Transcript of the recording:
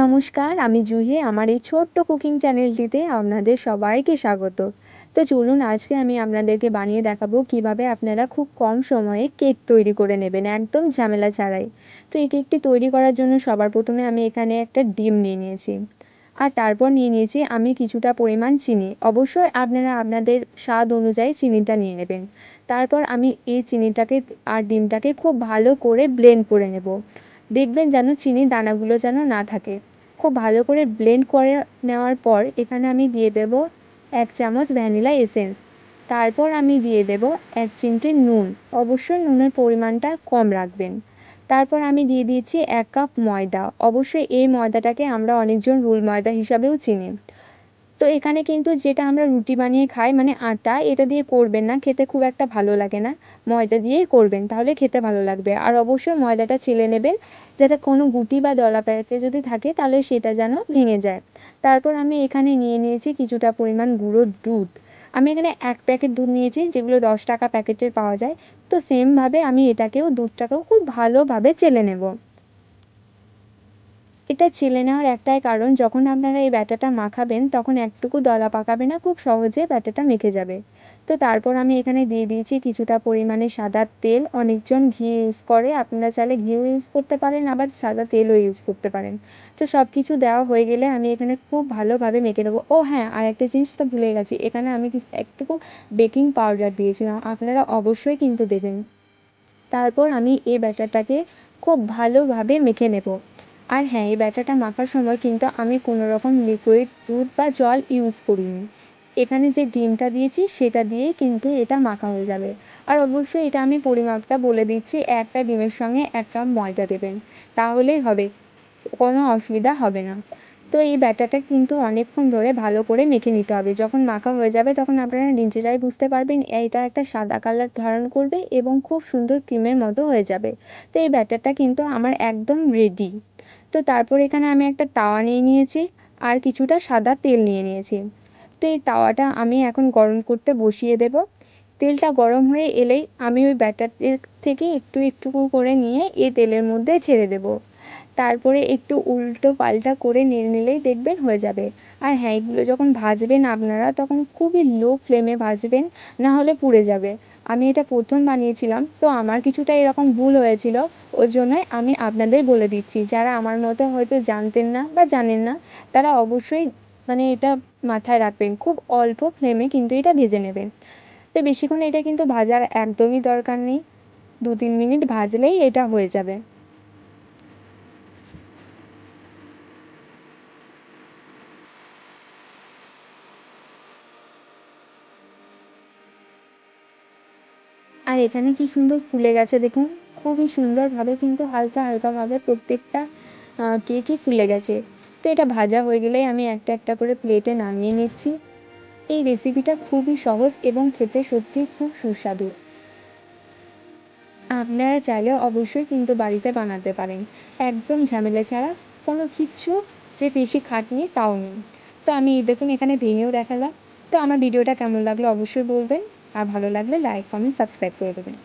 নমস্কার, আমি জুহি। আমার এই ছোট্ট কুকিং চ্যানেলটিতে আপনাদের সবাইকে স্বাগত। তো চলুন, আজকে আমি আপনাদেরকে বানিয়ে দেখাবো কীভাবে আপনারা খুব কম সময়ে কেক তৈরি করে নেবেন, একদম ঝামেলা ছাড়াই। তো এই কেকটি তৈরি করার জন্য সবার প্রথমে আমি এখানে একটা ডিম নিয়ে নিয়েছি। আর তারপর নিয়ে নিয়েছি আমি কিছুটা পরিমাণ চিনি। অবশ্যই আপনারা আপনাদের স্বাদ অনুযায়ী চিনিটা নিয়ে নেবেন। তারপর আমি এই চিনিটাকে আর ডিমটাকে খুব ভালো করে ব্লেন্ড করে নেব। দেখবেন যেন চিনির দানাগুলো যেন না থাকে। খুব ভালো করে ব্লেন্ড করে নেওয়ার পর এখানে আমি দিয়ে দেব এক চামচ ভ্যানিলা এসেন্স তারপর আমি দিয়ে দেব এক চিমটে নুন। অবশ্যই নুনের পরিমাণটা কম রাখবেন। তারপর আমি দিয়ে দিয়েছি এক কাপ ময়দা। অবশ্যই এই ময়দাটাকে আমরা অনেকজন রুল ময়দা হিসাবেও চিনি। তো এখানে কিন্তু যেটা আমরা রুটি বানিয়ে খাই মানে আটা, এটা দিয়ে করবেন না, খেতে খুব একটা ভালো লাগে না। ময়দা দিয়েই করবেন, তাহলে খেতে ভালো লাগবে। আর অবশ্যই ময়দাটা চেলে নেবেন, যাতে কোনো গুটি বা দলা প্যাকে যদি থাকে, তাহলে সেটা যেন ভেঙে যায়। তারপর আমি এখানে নিয়ে নিয়েছি কিছুটা পরিমাণ গুঁড়ো দুধ। আমি এখানে এক প্যাকেট দুধ নিয়েছি, যেগুলো দশ টাকা প্যাকেটের পাওয়া যায়। তো সেমভাবে আমি এটাকেও, দুধটাকেও খুব ভালোভাবে চেলে নেব। এটা ছেলে নেওয়ার একটাই কারণ, যখন আপনারা এই ব্যাটাটা মাখাবেন, তখন একটুকু দলা পাকাবে না, খুব সহজে ব্যাটাটা মেখে যাবে। তো তারপর আমি এখানে দিয়ে দিয়েছি কিছুটা পরিমাণে সাদা তেল। অনেকজন ঘি ইউজ করে, আপনারা চাইলে ঘিও ইউজ করতে পারেন, আবার সাদা তেলও ইউজ করতে পারেন। তো সব কিছু দেওয়া হয়ে গেলে আমি এখানে খুব ভালোভাবে মেখে নেব। ও হ্যাঁ আর একটা জিনিস তো ভুলে গেছি, এখানে আমি একটুকু বেকিং পাউডার দিয়েছিলাম, আপনারা অবশ্যই কিন্তু দেবেন। তারপর আমি এই ব্যাটারটাকে খুব ভালোভাবে মেখে নেব। আর হ্যাঁ এই ব্যাটারটা মাখার সময় কিন্তু আমি কোনো রকম লিকুইড দুধ বা জল ইউজ করিনি। এখানে যে ডিমটা দিয়েছি, সেটা দিয়েই কিন্তু এটা মাখা হয়ে যাবে। আর অবশ্যই এটা আমি পরিমাপটা বলে দিচ্ছি, একটা ডিমের সঙ্গে এক কাপ ময়দা দেবেন। তাহলেই হবে, কোনো অসুবিধা হবে না। তো এই ব্যাটারটা কিন্তু অনেকক্ষণ ধরে ভালো করে মেখে নিতে হবে। যখন মাখা হয়ে যাবে, তখন আপনারা নিজেরাই বুঝতে পারবেন এইটা একটা সাদা কালার ধারণ করবে এবং খুব সুন্দর ক্রিমের মতো হয়ে যাবে। তো এই ব্যাটারটা কিন্তু আমার একদম রেডি তো তারপর এখানে আমি একটা তাওয়া নিয়ে নিয়েছি আর কিছুটা সাদা তেল নিয়ে নিয়েছি। তো এই তাওয়াটা আমি এখন গরম করতে বসিয়ে দেব। তেলটা গরম হয়ে এলেই আমি ওই ব্যাটারের থেকে একটু একটু করে নিয়ে এই তেলের মধ্যে ছেড়ে দেব। তারপরে একটু উল্টো পাল্টা করে নেড়ে নিলেই দেখবেন হয়ে যাবে। আর হ্যাঁ এগুলো যখন ভাজবেন আপনারা, তখন খুবই লো ফ্লেমে ভাজবেন, না হলে পুড়ে যাবে। আমি এটা প্রথম বানিয়েছিলাম, তো আমার কিছুটা এরকম ভুল হয়েছিল, ওই জন্যই আমি আপনাদের বলে দিচ্ছি। যারা আমার মতো হয়তো জানতেন না বা জানেন না, তারা অবশ্যই মানে এটা মাথায় রাখবেন, খুব অল্প ফ্লেমে কিন্তু এটা ভেজে নেবেন। তো বেশিক্ষণ এটা কিন্তু ভাজার একদমই দরকার নেই দু তিন মিনিট ভাজলেই এটা হয়ে যাবে। আর এখানে কি সুন্দর ফুলে গেছে দেখুন। খুবই সুন্দরভাবে কিন্তু হালকা হালকাভাবে প্রত্যেকটা কেকই ফুলে গেছে। তো এটা ভাজা হয়ে গেলেই আমি একটা একটা করে প্লেটে নামিয়ে নিচ্ছি। এই রেসিপিটা খুবই সহজ এবং খেতে সত্যিই খুব সুস্বাদু। আপনারা চাইলে অবশ্যই কিন্তু বাড়িতে বানাতে পারেন। একদম ঝামেলা ছাড়া কোনো কিচ্ছু যে বেশি খাটনি তাও নেই। তো আমি দেখুন এখানে ভেঙেও দেখালাম। তো আমার ভিডিওটা কেমন লাগল অবশ্যই বলবেন। আর ভালো লাগলে লাইক কমেন্ট সাবস্ক্রাইব করে দেবেন।